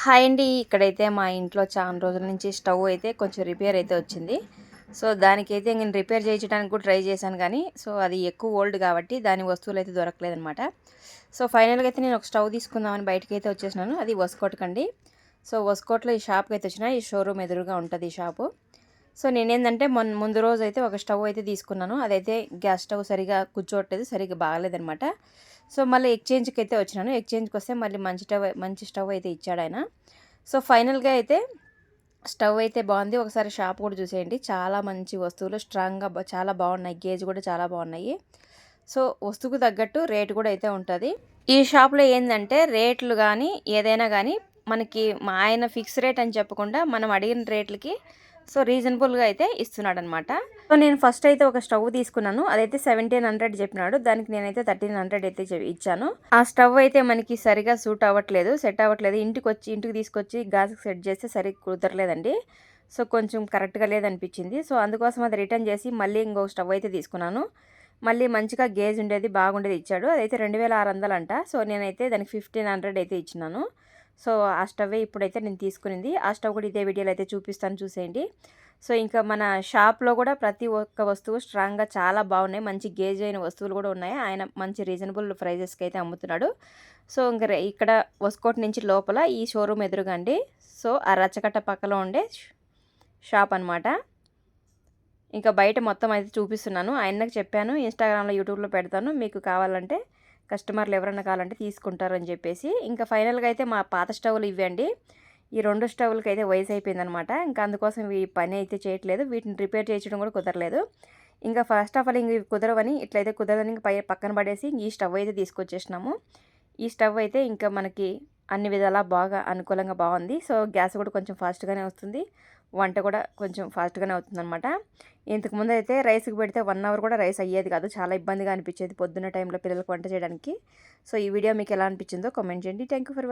Hi అండి. ఇక్కడైతే మా ఇంట్లో చాలా రోజుల నుంచి స్టవ్ అయితే కొంచెం రిపేర్ అయితే వచ్చింది. సో దానికైతే నేను రిపేర్ చేయించడానికి కూడా ట్రై చేశాను కానీ సో అది ఎక్కువ ఓల్డ్ కాబట్టి దాని వస్తువులు అయితే దొరకలేదనమాట సో ఫైనల్గా అయితే నేను ఒక స్టవ్ తీసుకుందామని బయటకి అయితే వచ్చేసినాను. అది వసుకోటకండి. సో వసుకోట్లో ఈ షాప్కి అయితే వచ్చిన ఈ షోరూమ్ ఎదురుగా ఉంటుంది ఈ షాపు. సో నేనేంటంటే మొన్న ముందు రోజు అయితే ఒక స్టవ్ అయితే తీసుకున్నాను. అదైతే గ్యాస్ స్టవ్ సరిగా కూర్చోవట్లేదు సరిగ్గా బాగలేదనమాట. సో మళ్ళీ ఎక్స్చేంజ్కి అయితే వచ్చినాను. ఎక్స్చేంజ్కి వస్తే మళ్ళీ మంచి స్టవ్ మంచి స్టవ్ అయితే ఇచ్చాడు ఆయన. సో ఫైనల్గా అయితే స్టవ్ అయితే బాగుంది. ఒకసారి షాప్ కూడా చూసేయండి. చాలా మంచి వస్తువులు. స్ట్రాంగ్గా చాలా బాగున్నాయి. గేజ్ కూడా చాలా బాగున్నాయి. సో వస్తువుకు తగ్గట్టు రేటు కూడా అయితే ఉంటుంది. ఈ షాప్లో ఏంటంటే రేట్లు కానీ ఏదైనా కానీ మనకి మా ఆయన ఫిక్స్ రేట్ అని చెప్పకుండా మనం అడిగిన రేట్లకి సో రీజనబుల్గా అయితే ఇస్తున్నాడు అనమాట సో నేను ఫస్ట్ అయితే ఒక స్టవ్ తీసుకున్నాను. అదైతే సెవెంటీన్ హండ్రెడ్ చెప్పినాడు. దానికి నేనైతే థర్టీన్ హండ్రెడ్ అయితే ఇచ్చాను. ఆ స్టవ్ అయితే మనకి సరిగా సూట్ అవ్వట్లేదు సెట్ అవ్వట్లేదు. ఇంటికి వచ్చి ఇంటికి తీసుకొచ్చి గ్యాస్కి సెట్ చేస్తే సరిగ్గా కుదరలేదండి. సో కొంచెం కరెక్ట్గా లేదనిపించింది. సో అందుకోసం అది రిటర్న్ చేసి మళ్ళీ ఇంకో స్టవ్ అయితే తీసుకున్నాను. మళ్ళీ మంచిగా గేజ్ ఉండేది బాగుండేది ఇచ్చాడు. అదైతే రెండు వేల ఆరు వందలు అంట సో నేనైతే దానికి ఫిఫ్టీన్ హండ్రెడ్ అయితే ఇచ్చినాను. సో ఆ స్టవ్ ఇప్పుడైతే నేను తీసుకునింది. ఆ స్టవ్ కూడా ఇదే వీడియోలో అయితే చూపిస్తాను చూసేయండి. సో ఇంకా మన షాప్లో కూడా ప్రతి ఒక్క వస్తువు స్ట్రాంగ్గా చాలా బాగున్నాయి. మంచి గేజ్ అయిన వస్తువులు కూడా ఉన్నాయి. ఆయన మంచి రీజనబుల్ ప్రైజెస్కి అయితే అమ్ముతున్నాడు. సో ఇంకా ఇక్కడ వస్కోట్ నుంచి లోపల ఈ షోరూమ్ ఎదురుగా అండి. సో ఆ రచ్చకట్ట పక్కలో ఉండే షాప్ అనమాట ఇంకా బయట మొత్తం అయితే చూపిస్తున్నాను. ఆయనకు చెప్పాను. ఇన్స్టాగ్రామ్లో యూట్యూబ్లో పెడతాను. మీకు కావాలంటే కస్టమర్లు ఎవరన్నా కావాలంటే తీసుకుంటారని చెప్పేసి. ఇంకా ఫైనల్గా అయితే మా పాత స్టవ్లు ఇవ్వండి. ఈ రెండు స్టవ్లకి అయితే వయసు అయిపోయిందనమాట. ఇంకా అందుకోసం ఈ పని అయితే చేయట్లేదు. వీటిని రిపేర్ చేయించడం కూడా కుదరలేదు. ఇంకా ఫస్ట్ ఆఫ్ ఆల్ ఇంక కుదరవని ఇట్లయితే కుదరదని పై పక్కన పడేసి ఈ స్టవ్ అయితే తీసుకొచ్చేసినాము. ఈ స్టవ్ అయితే ఇంకా మనకి అన్ని విధాలా బాగా అనుకూలంగా బాగుంది. సో గ్యాస్ కూడా కొంచెం ఫాస్ట్గానే వస్తుంది. వంట కూడా కొంచెం ఫాస్ట్గానే అవుతుంది అనమాట ఇంతకుముందు అయితే రైస్కి పెడితే వన్ అవర్ కూడా రైస్ అయ్యేది కాదు. చాలా ఇబ్బందిగా అనిపించేది పొద్దున్న టైంలో పిల్లలకు వంట చేయడానికి. సో ఈ వీడియో మీకు ఎలా అనిపించిందో కామెంట్ చేయండి. Thank you for